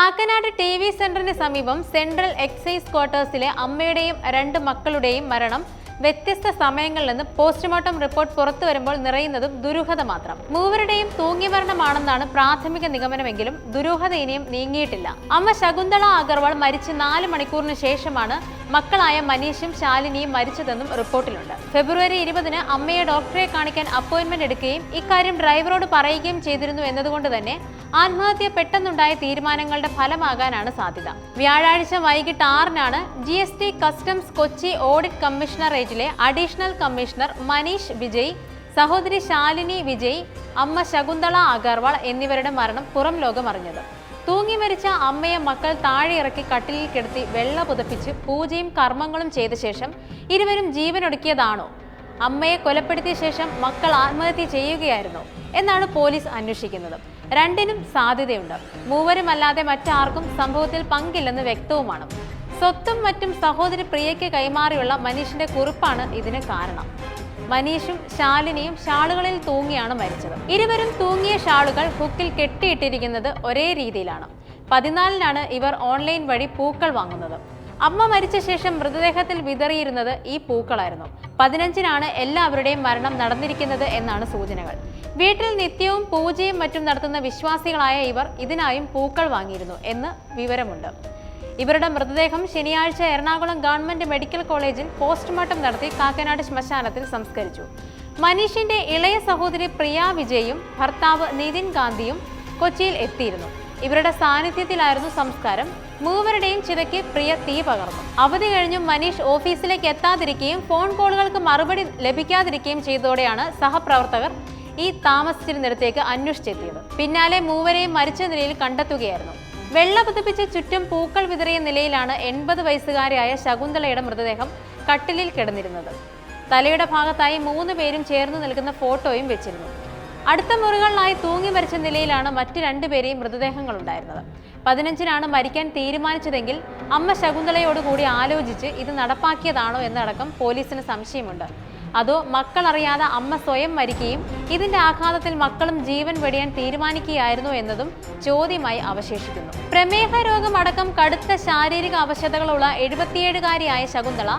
Kakkanad T V സെന്ററിന് സമീപം central excise ക്വാർട്ടേഴ്സിലെ അമ്മയുടെയും രണ്ട് മക്കളുടെയും മരണം വ്യത്യസ്ത സമയങ്ങളിൽ നിന്ന് പോസ്റ്റ്മോർട്ടം റിപ്പോർട്ട് പുറത്തു വരുമ്പോൾ നിറയുന്നതും ദുരൂഹത മാത്രം. മൂവരുടെയും തൂങ്ങിമരണമാണെന്നാണ് പ്രാഥമിക നിഗമനമെങ്കിലും ദുരൂഹത ഇനിയും നീങ്ങിയിട്ടില്ല. അമ്മ ശകുന്തള അഗർവാൾ മരിച്ച് നാല് മണിക്കൂറിന് ശേഷമാണ് മക്കളായ മനീഷും ശാലിനിയും മരിച്ചതെന്നും റിപ്പോർട്ടിലുണ്ട്. ഫെബ്രുവരി ഇരുപതിന് അമ്മയെ ഡോക്ടറെ കാണിക്കാൻ അപ്പോയിന്റ്മെന്റ് എടുക്കുകയും ഇക്കാര്യം ഡ്രൈവറോട് പറയുകയും ചെയ്തിരുന്നു എന്നതുകൊണ്ട് തന്നെ ആത്മഹത്യ പെട്ടെന്നുണ്ടായ തീരുമാനങ്ങളുടെ ഫലമാകാനാണ് സാധ്യത. വ്യാഴാഴ്ച വൈകിട്ട് ആറിനാണ് G S T customs Kochi audit കമ്മീഷണറേറ്റിലെ additional commissioner Manish Vijay സഹോദരി ശാലിനി വിജയ് അമ്മ ശകുന്തള അഗർവാൾ എന്നിവരുടെ മരണം പുറം ലോകം അറിഞ്ഞത് തൂങ്ങി മരിച്ച അമ്മയെ മക്കൾ താഴെ ഇറക്കി കട്ടിലിൽ കിടത്തി വെള്ള പുതപ്പിച്ച് പൂജയും കർമ്മങ്ങളും ചെയ്ത ശേഷം ഇരുവരും ജീവനൊടുക്കിയതാണോ? അമ്മയെ കൊലപ്പെടുത്തിയ ശേഷം മക്കൾ ആത്മഹത്യ ചെയ്യുകയായിരുന്നു? എന്നാണ് പോലീസ് അന്വേഷിക്കുന്നത്. രണ്ടിനും സാധ്യതയുണ്ട്. മൂവരുമല്ലാതെ മറ്റാർക്കും സംഭവത്തിൽ പങ്കില്ലെന്ന് വ്യക്തവുമാണ്. സ്വത്തും മറ്റും സഹോദരി പ്രിയയ്ക്ക് കൈമാറിയുള്ള മനീഷിന്റെ കുറിപ്പാണ് ഇതിന് കാരണം. മനീഷും ശാലിനിയും ഷാളുകളിൽ തൂങ്ങിയാണ് മരിച്ചത്. ഇരുവരും തൂങ്ങിയ ഷാളുകൾ ഹുക്കിൽ കെട്ടിയിട്ടിരിക്കുന്നത് ഒരേ രീതിയിലാണ്. പതിനാലിനാണ് ഇവർ ഓൺലൈൻ വഴി പൂക്കൾ വാങ്ങുന്നത്. അമ്മ മരിച്ച ശേഷം മൃതദേഹത്തിൽ വിതറിയിരുന്നത് ഈ പൂക്കളായിരുന്നു. പതിനഞ്ചിനാണ് എല്ലാവരുടെയും മരണം നടന്നിരിക്കുന്നത് എന്നാണ് സൂചനകൾ. വീട്ടിൽ നിത്യവും പൂജയും മറ്റും നടത്തുന്ന വിശ്വാസികളായ ഇവർ ഇതിനായും പൂക്കൾ വാങ്ങിയിരുന്നു എന്ന് വിവരമുണ്ട്. ഇവരുടെ മൃതദേഹം ശനിയാഴ്ച എറണാകുളം ഗവൺമെന്റ് മെഡിക്കൽ കോളേജിൽ പോസ്റ്റ്മോർട്ടം നടത്തി കാക്കനാട് ശ്മശാനത്തിൽ സംസ്കരിച്ചു. മനീഷിന്റെ ഇളയ സഹോദരി പ്രിയ വിജയും ഭർത്താവ് നിതിൻ ഗാന്ധിയും കൊച്ചിയിൽ എത്തിയിരുന്നു. ഇവരുടെ സാന്നിധ്യത്തിലായിരുന്നു സംസ്കാരം. മൂവരുടെയും ചിതയ്ക്ക് പ്രിയ തീ പകർന്നു. അവധി കഴിഞ്ഞും മനീഷ് ഓഫീസിലേക്ക് എത്താതിരിക്കുകയും ഫോൺ കോളുകൾക്ക് മറുപടി ലഭിക്കാതിരിക്കുകയും ചെയ്തതോടെയാണ് സഹപ്രവർത്തകർ ഈ താമസിച്ചിരുന്നിടത്തേക്ക് അന്വേഷിച്ചെത്തിയത്. പിന്നാലെ മൂവരെയും മരിച്ച നിലയിൽ കണ്ടെത്തുകയായിരുന്നു. വെള്ള പതിപ്പിച്ച് ചുറ്റും പൂക്കൾ വിതറിയ നിലയിലാണ് എൺപത് വയസ്സുകാരിയായ ശകുന്തളയുടെ മൃതദേഹം കട്ടിലിൽ കിടന്നിരുന്നത്. തലയുടെ ഭാഗത്തായി മൂന്ന് പേരും ചേർന്ന് നിൽക്കുന്ന ഫോട്ടോയും വെച്ചിരുന്നു. അടുത്ത മുറികളിലായി തൂങ്ങി മരിച്ച നിലയിലാണ് മറ്റ് രണ്ടുപേരെയും മൃതദേഹങ്ങൾ ഉണ്ടായിരുന്നത്. പതിനഞ്ചിനാണ് മരിക്കാൻ തീരുമാനിച്ചതെങ്കിൽ അമ്മ ശകുന്തളയോട് കൂടി ആലോചിച്ച് ഇത് നടപ്പാക്കിയതാണോ എന്നടക്കം പോലീസിന് സംശയമുണ്ട്. അതോ മക്കൾ അറിയാതെ അമ്മ സ്വയം മരിക്കുകയും ഇതിന്റെ ആഘാതത്തിൽ മക്കളും ജീവൻ വെടിയാൻ തീരുമാനിക്കുകയായിരുന്നു എന്നതും ചോദ്യമായി അവശേഷിക്കുന്നു. പ്രമേഹ രോഗം അടക്കം കടുത്ത ശാരീരിക അവശതകളുള്ള എഴുപത്തിയേഴുകാരിയായ ശകുന്തള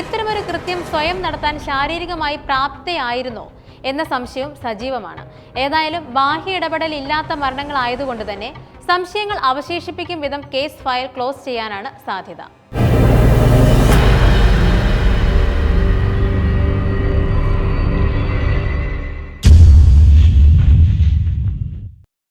ഇത്തരമൊരു കൃത്യം സ്വയം നടത്താൻ ശാരീരികമായി പ്രാപ്തയായിരുന്നോ എന്ന സംശയവും സജീവമാണ്. ഏതായാലും ബാഹ്യ ഇടപെടൽ ഇല്ലാത്ത മരണങ്ങളായതുകൊണ്ട് തന്നെ സംശയങ്ങൾ അവശേഷിപ്പിക്കും വിധം കേസ് ഫയൽ ക്ലോസ് ചെയ്യാനാണ് സാധ്യത.